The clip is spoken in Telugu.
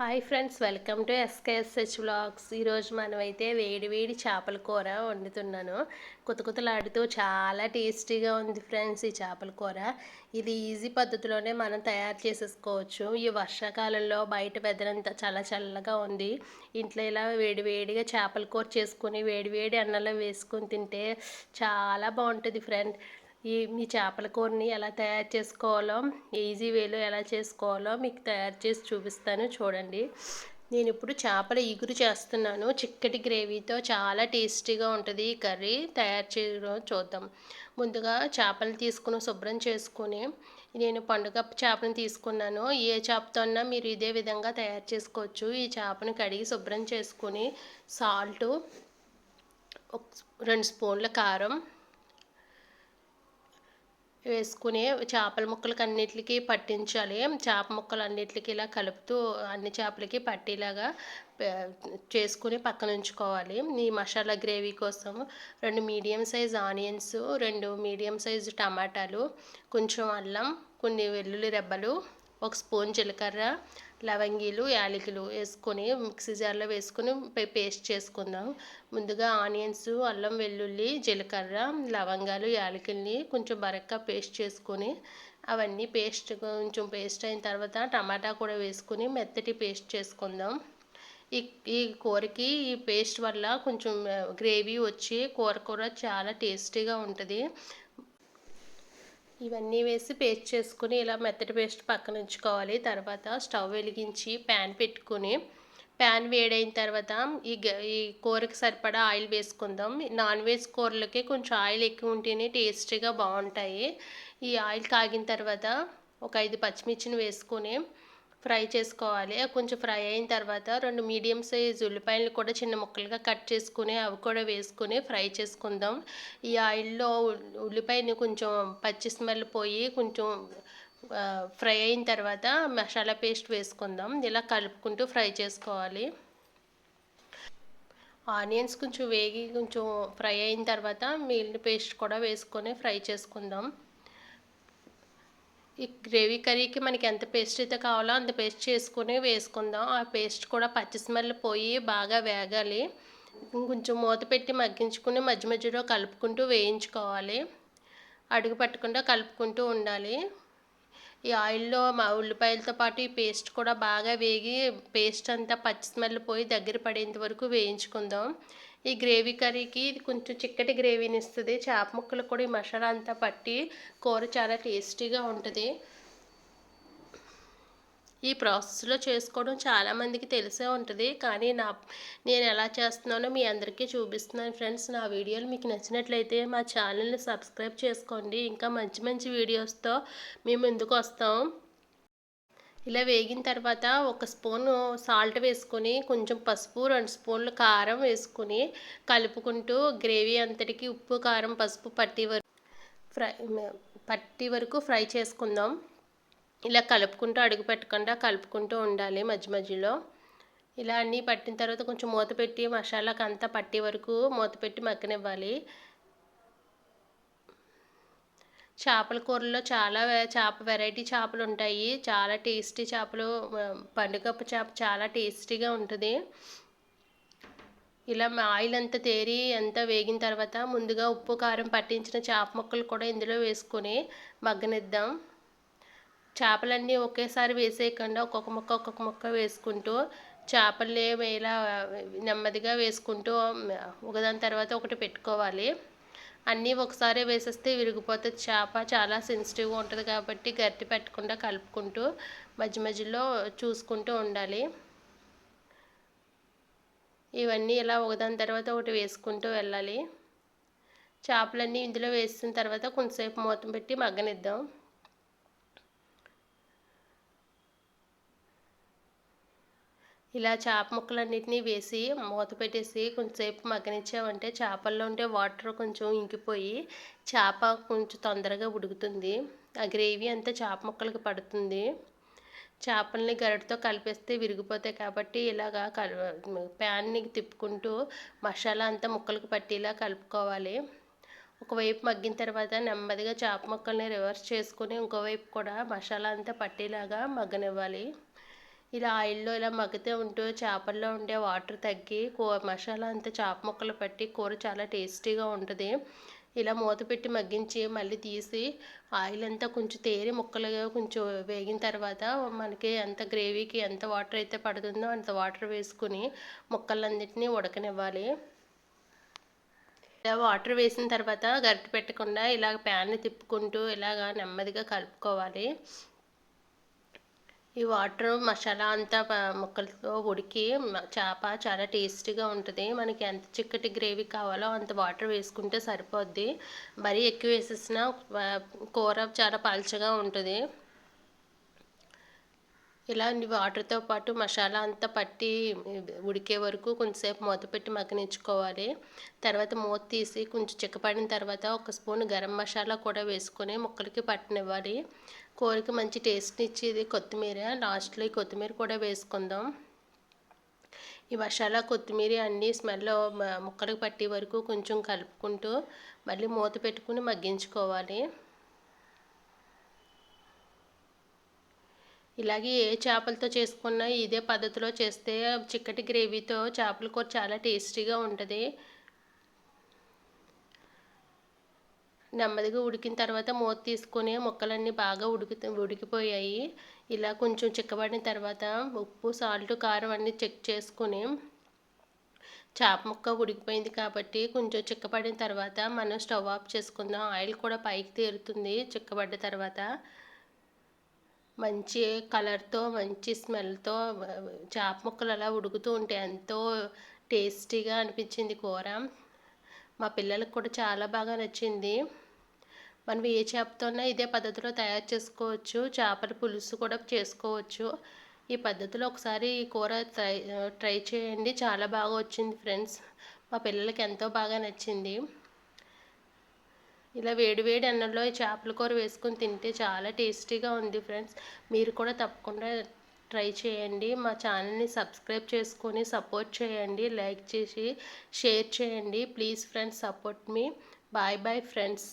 Hi friends welcome to SKSH vlogs. ఈరోజు మనమైతే వేడి వేడి చేపల కూర వండుతున్నాను. కొత్త కొత్తలాడుతూ చాలా టేస్టీగా ఉంది ఫ్రెండ్స్ ఈ చేపల కూర. ఇది ఈజీ పద్ధతిలోనే మనం తయారు చేసేసుకోవచ్చు. ఈ వర్షాకాలంలో బయట వెదరంతా చాలా చల్లగా ఉంది. ఇంట్లో ఇలా వేడి వేడిగా చేపల కూర చేసుకొని వేడి వేడి అన్నంలో వేసుకొని తింటే చాలా బాగుంటుంది ఫ్రెండ్. ఈ మీ చేపల కూరని ఎలా తయారు చేసుకోవాలో ఈజీ వేలో ఎలా చేసుకోవాలో మీకు తయారు చేసి చూపిస్తాను చూడండి. నేను ఇప్పుడు చేపల ఇగురు చేస్తున్నాను. చిక్కటి గ్రేవీతో చాలా టేస్టీగా ఉంటుంది ఈ కర్రీ. తయారు చేయడం చూద్దాం. ముందుగా చేపలు తీసుకుని శుభ్రం చేసుకొని నేను పండుగ చేపను తీసుకున్నాను. ఏ చేపతో అన్నా మీరు ఇదే విధంగా తయారు చేసుకోవచ్చు. ఈ చేపను కడిగి శుభ్రం చేసుకొని సాల్టు రెండు స్పూన్ల కారం వేసుకుని చేపల ముక్కలకి అన్నిటికి పట్టించాలి. చేప ముక్కలు అన్నిటికి ఇలా కలుపుతూ అన్ని చేపలకి పట్టేలాగా చేసుకుని పక్కన ఉంచుకోవాలి. ఈ మసాలా గ్రేవీ కోసం రెండు మీడియం సైజ్ ఆనియన్స్ రెండు మీడియం సైజ్ టమాటాలు కొంచెం అల్లం కొన్ని వెల్లుల్లి రెబ్బలు ఒక స్పూన్ జీలకర్ర లవంగీలు యాలకులు వేసుకొని మిక్సీ జార్లో వేసుకొని పేస్ట్ చేసుకుందాం. ముందుగా ఆనియన్స్ అల్లం వెల్లుల్లి జీలకర్ర లవంగాలు యాలకుల్ని కొంచెం బరక్గా పేస్ట్ చేసుకొని అవన్నీ పేస్ట్ కొంచెం పేస్ట్ అయిన తర్వాత టమాటా కూడా వేసుకొని మెత్తటి పేస్ట్ చేసుకుందాం. ఈ ఈ కూరకి ఈ పేస్ట్ వల్ల కొంచెం గ్రేవీ వచ్చి కూర కూర చాలా టేస్టీగా ఉంటుంది. ఇవన్నీ వేసి పేస్ట్ చేసుకుని ఇలా మెత్తటి పేస్ట్ పక్కన ఉంచుకోవాలి. తర్వాత స్టవ్ వెలిగించి ప్యాన్ పెట్టుకుని ప్యాన్ వేడైన తర్వాత ఈ ఈ కూరకి సరిపడా ఆయిల్ వేసుకుందాం. నాన్ వెజ్ కూరలకి కొంచెం ఆయిల్ ఎక్కువ ఉంటేనే టేస్టీగా బాగుంటాయి. ఈ ఆయిల్ కాగిన తర్వాత ఒక ఐదు పచ్చిమిర్చిని వేసుకొని ఫ్రై చేసుకోవాలి. కొంచెం ఫ్రై అయిన తర్వాత రెండు మీడియం సైజ్ ఉల్లిపాయలు కూడా చిన్న ముక్కలుగా కట్ చేసుకుని అవి కూడా వేసుకుని ఫ్రై చేసుకుందాం. ఈ ఆయిల్లో ఉల్లిపాయని కొంచెం పచ్చి స్మెల్ పోయి కొంచెం ఫ్రై అయిన తర్వాత మసాలా పేస్ట్ వేసుకుందాం. ఇలా కలుపుకుంటూ ఫ్రై చేసుకోవాలి. ఆనియన్స్ కొంచెం వేగి కొంచెం ఫ్రై అయిన తర్వాత మిగిలిన పేస్ట్ కూడా వేసుకొని ఫ్రై చేసుకుందాం. ఈ గ్రేవీ కర్రీకి మనకి ఎంత పేస్ట్ అయితే కావాలో అంత పేస్ట్ చేసుకుని వేసుకుందాం. ఆ పేస్ట్ కూడా పచ్చి స్మెల్ పోయి బాగా వేగాలి. కొంచెం మూత పెట్టి మగ్గించుకుని మధ్య మధ్యలో కలుపుకుంటూ వేయించుకోవాలి. అడుగు పట్టకుండా కలుపుకుంటూ ఉండాలి. ఈ ఆయిల్లో మా ఉల్లిపాయలతో పాటు ఈ పేస్ట్ కూడా బాగా వేగి పేస్ట్ అంతా పచ్చి స్మెల్ పోయి దగ్గర పడేంత వరకు వేయించుకుందాం. ఈ గ్రేవీ కర్రీకి ఇది కొంచెం చిక్కటి గ్రేవీని ఇస్తుంది చేప ముక్కలు కూడా ఈ మసాలా అంతా పట్టి కూర చాలా టేస్టీగా ఉంటుంది. ఈ ప్రాసెస్లో చేసుకోవడం చాలామందికి తెలిసే ఉంటుంది. కానీ నా నేను ఎలా చేస్తున్నానో మీ అందరికీ చూపిస్తున్నాను ఫ్రెండ్స్. నా వీడియోలు మీకు నచ్చినట్లయితే మా ఛానల్ని సబ్స్క్రైబ్ చేసుకోండి. ఇంకా మంచి మంచి వీడియోస్తో మేము ముందుకు వస్తాం. ఇలా వేగిన తర్వాత ఒక స్పూన్ సాల్ట్ వేసుకొని కొంచెం పసుపు రెండు స్పూన్లు కారం వేసుకొని కలుపుకుంటూ గ్రేవీ అంతటికి ఉప్పు కారం పసుపు పట్టి వరకు ఫ్రై పట్టి వరకు ఫ్రై చేసుకుందాం. ఇలా కలుపుకుంటూ అడుగు పెట్టకుండా కలుపుకుంటూ ఉండాలి మధ్య మధ్యలో. ఇలా అన్నీ పట్టిన తర్వాత కొంచెం మూత పెట్టి మసాలాకి అంతా పట్టే వరకు మూత పెట్టి మగ్గనివ్వాలి. చేపల కూరలో చాలా చేప వెరైటీ చేపలు ఉంటాయి. చాలా టేస్టీ చేపలు పండుగప్ప చేప చాలా టేస్టీగా ఉంటుంది. ఇలా ఆయిల్ అంతా తేరి అంతా వేగిన తర్వాత ముందుగా ఉప్పు కారం పట్టించిన చేప ముక్కలు కూడా ఇందులో వేసుకొని మగ్గనిద్దాం. చేపలన్నీ ఒకేసారి వేసేయకుండా ఒక్కొక్క ముక్క ఒక్కొక్క ముక్క వేసుకుంటూ చేపలు ఇలా నెమ్మదిగా వేసుకుంటూ ఒకదాని తర్వాత ఒకటి పెట్టుకోవాలి. అన్నీ ఒకసారి వేసేస్తే విరిగిపోతుంది చేప చాలా సెన్సిటివ్గా ఉంటుంది కాబట్టి గట్టి పెట్టకుండా కలుపుకుంటూ మధ్య మధ్యలో చూసుకుంటూ ఉండాలి. ఇవన్నీ ఇలా ఒకదాని తర్వాత ఒకటి వేసుకుంటూ వెళ్ళాలి. చేపలన్నీ ఇందులో వేసిన తర్వాత కొంతసేపు మూతం పెట్టి మగ్గనిద్దాం. ఇలా చేప ముక్కలన్నిటినీ వేసి మూత పెట్టేసి కొంచెంసేపు మగ్గనిచ్చామంటే చేపల్లో ఉండే వాటర్ కొంచెం ఇంకిపోయి చేప కొంచెం తొందరగా ఉడుకుతుంది. ఆ గ్రేవీ అంతా చేప ముక్కలకి పడుతుంది. చేపల్ని గరిటతో కలిపేస్తే విరిగిపోతాయి కాబట్టి ఇలాగా కల ప్యాన్ని తిప్పుకుంటూ మసాలా అంతా ముక్కలకు పట్టేలా కలుపుకోవాలి. ఒకవైపు మగ్గిన తర్వాత నెమ్మదిగా చేప ముక్కల్ని రివర్స్ చేసుకుని ఇంకోవైపు కూడా మసాలా అంతా పట్టేలాగా మగ్గనివ్వాలి. ఇలా ఆయిల్లో ఇలా మగ్గితే ఉంటూ చేపల్లో ఉండే వాటర్ తగ్గి కూ మసాలా అంతా చేప ముక్కలు పట్టి కూర చాలా టేస్టీగా ఉంటుంది. ఇలా మూత పెట్టి మగ్గించి మళ్ళీ తీసి ఆయిల్ అంతా కొంచెం తేరి ముక్కలుగా కొంచెం వేగిన తర్వాత మనకి ఎంత గ్రేవీకి ఎంత వాటర్ అయితే పడుతుందో అంత వాటర్ వేసుకుని ముక్కలన్నింటినీ ఉడకనివ్వాలి. ఇలా వాటర్ వేసిన తర్వాత గరిటె పెట్టకుండా ఇలా ప్యాన్ని తిప్పుకుంటూ ఇలాగ నెమ్మదిగా కలుపుకోవాలి. ఈ వాటర్ మసాలా అంతా ముక్కలతో ఉడికి చేప చాలా టేస్టీగా ఉంటుంది. మనకి ఎంత చిక్కటి గ్రేవీ కావాలో అంత వాటర్ వేసుకుంటే సరిపోద్ది. మరీ ఎక్కువ వేసేసిన కూర చాలా పలచగా ఉంటుంది. ఇలా వాటర్తో పాటు మసాలా అంతా పట్టి ఉడికే వరకు కొంచెంసేపు మూత పెట్టి మగ్గనించుకోవాలి తర్వాత మూత తీసి కొంచెం చిక్కపడిన తర్వాత ఒక స్పూన్ గరం మసాలా కూడా వేసుకొని ముక్కలకి పట్టనివ్వాలి. కూరకి మంచి టేస్ట్ ఇచ్చేది కొత్తిమీర. లాస్ట్లో ఈ కొత్తిమీర కూడా వేసుకుందాం. ఈ మసాలా కొత్తిమీర అన్నీ స్మెల్ ముక్కలకు పట్టే వరకు కొంచెం కలుపుకుంటూ మళ్ళీ మూత పెట్టుకుని మగ్గించుకోవాలి. ఇలాగే ఏ చేపలతో చేసుకున్నా ఇదే పద్ధతిలో చేస్తే చిక్కటి గ్రేవీతో చేపల కూర చాలా టేస్టీగా ఉంటుంది. నెమ్మదిగా ఉడికిన తర్వాత మూత తీసుకుని ముక్కలన్నీ బాగా ఉడికి ఉడికిపోయాయి. ఇలా కొంచెం చిక్కబడిన తర్వాత ఉప్పు సాల్ట్ కారం అన్నీ చెక్ చేసుకుని చేప ముక్క ఉడికిపోయింది కాబట్టి కొంచెం చిక్కబడిన తర్వాత మనం స్టవ్ ఆఫ్ చేసుకుందాం. ఆయిల్ కూడా పైకి తేరుతుంది చిక్కబడ్డ తర్వాత. మంచి కలర్తో మంచి స్మెల్తో చేప ముక్కలు అలా ఉడుకుతూ ఉంటే ఎంతో టేస్టీగా అనిపించింది కూర. మా పిల్లలకు కూడా చాలా బాగా నచ్చింది. మనం ఏ చేపతోనే ఇదే పద్ధతిలో తయారు చేసుకోవచ్చు. చేపల పులుసు కూడా చేసుకోవచ్చు. ఈ పద్ధతిలో ఒకసారి ఈ కూర ట్రై ట్రై చేయండి. చాలా బాగా వచ్చింది ఫ్రెండ్స్. మా పిల్లలకి ఎంతో బాగా నచ్చింది. ఇలా వేడివేడి అన్నంలో చేపల కూర వేసుకొని తింటే చాలా టేస్టీగా ఉంది ఫ్రెండ్స్. మీరు కూడా తప్పకుండా ట్రై చేయండి. మా ఛానల్ని సబ్స్క్రైబ్ చేసుకొని సపోర్ట్ చేయండి. లైక్ చేసి షేర్ చేయండి. Please friends support me. Bye bye friends.